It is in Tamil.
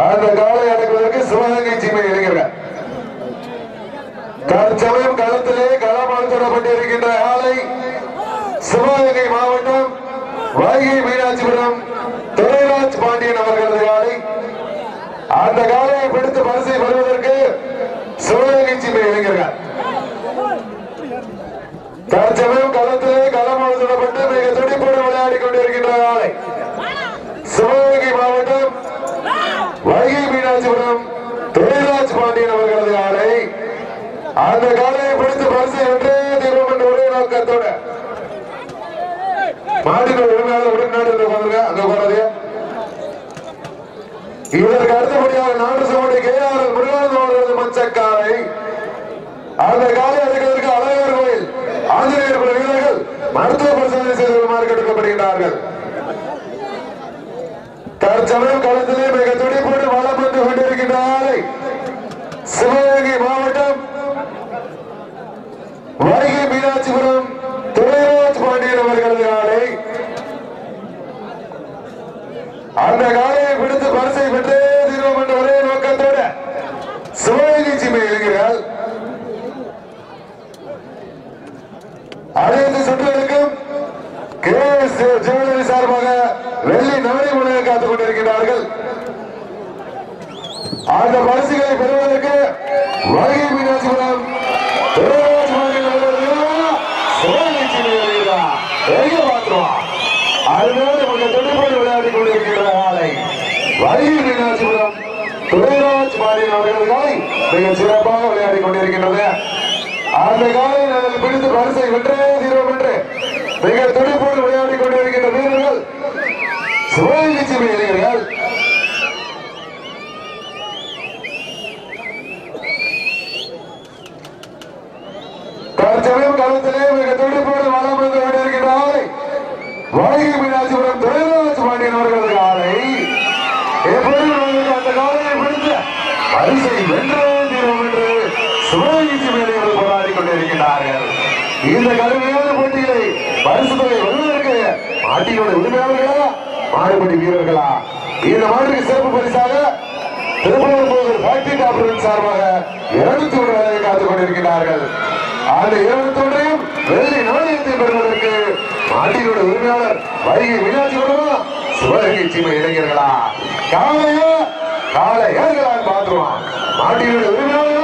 அந்த காலை அடக்குவதற்கு சிவகங்கை சீமை இளைஞர்கள் தற்சமயம் களத்திலே களமாற்றப்பட்டிருக்கின்ற ஆலை சிவகங்கை மாவட்டம் வைகை மீனாட்சிபுரம் துரைராஜ் பாண்டியன் அவர்களது காலை அந்த காலையை பிடித்து பரிசை வருவதற்கு சிவகங்கை சீமை இளைஞர்கள் தற்சமயம் களத்திலே களமாற்றப்பட்டு மிக துடிப்போடு விளையாடி கொண்டிருக்கின்ற ஆலை சிவகங்கை மாவட்டம் வைகை மீனாட்சிபுரம் துரைராஜ் பாண்டியன் அவர்களது ஆலை அந்த காலையை பிடித்து பரிசு வென்றே தீர்வோம் என்ற ஒரே நோக்கத்தோட மாட்டின உரிமையாளர் உடன்நாடு உட்காந்துருங்க அங்க உட்காராதீங்க இதற்கு அடுத்தபடியாக நான்கு சமடி கே ஆர் எல் முருகானந்தம் அவர்களது மஞ்சக்காரை அந்த காலை அடைக்கிறதற்கு அழகர் கோயில் ஆஞ்சநேயர் குல வீரர்கள் மருத்துவ பரிசோதனை செய்து வருமாறு கேட்கப்படுகின்றார்கள் தற்சமயம் களத்திலே மிக துடிப்போடு வளம் வந்து கொண்டிருக்கின்ற ஆலை சிவகங்கை மாவட்டம் காஞ்சிபுரம் துறைராஜ் பாண்டியன் அவர்களது ஆலை அந்த காலையை பிடித்து பரிசை பெற்றே தீர்வம் என்ற ஒரே நோக்கத்தோட சிவகங்கை சீமை இளைஞர்கள் அனைத்து சுற்றுகளுக்கும் கே எஸ் ஜுவல்லரி சார்பாக வெள்ளி நாணய முனையை காத்துக் கொண்டிருக்கிறார்கள் அந்த பரிசுகளை பெறுவதற்கு வைகை மீனாட்சிபுரம் துரைராஜ் பாண்டியன் அவர்கள் சிவகங்கை சீமை இளைஞர்கள் எங்க பார்த்துருவோம் அதனால உங்கள் விளையாடி கொண்டிருக்கிற ஆலை வைகை மீனாட்சிபுரம் துரைராஜ் பாண்டியன் காலை மிக சிறப்பாக விளையாடிக் கொண்டிருக்கின்றது. அந்த காலை நாங்கள் பிடித்து பரிசை வென்றே தீர்வோம் என்று மிக துடிப்போடு விளையாடி கொண்டிருக்கின்ற வீரர்கள் சிவகங்கை சீமை இளைஞர்கள் தற்சமயம் களத்திலே மிக துடிப்போடு வளம் வந்து கொண்டிருக்கின்ற ஆலை வைகை மீனாட்சிபுரம் துரைராஜ் பாண்டியன் அவர்களது காலை எப்பொழுதும் அந்த காலையை பிடித்து பரிசை வென்றே தீர்வோம் என்று சிவகங்கை மேலைகள் போராடி கொண்டிருக்கிறார்கள் இந்த கடுமையான போட்டிகளை பரிசு தொகை வெல்வதற்கு மாட்டினுடைய உரிமையாளர்களா மாடுபடி வீரர்களா? இந்த மாட்டுக்கு சிறப்பு பரிசாக திருப்பூர் போதர் ஃபேக்டரி காப்பரேட் சார்பாக இருநூத்தி ஒரு வேலையை காத்துக் கொண்டிருக்கிறார்கள் அந்த இருநூத்தொன்றையும் வெள்ளி நாணயத்தை பெறுவதற்கு மாட்டினுடைய உரிமையாளர் வைகை மீனாட்சி வருவா சிவகங்கை சீமை இளைஞர்களா? காலையா காலை ஏறுகளான்னு பார்த்துருவான். மாட்டினுடைய விரும்பினாலும்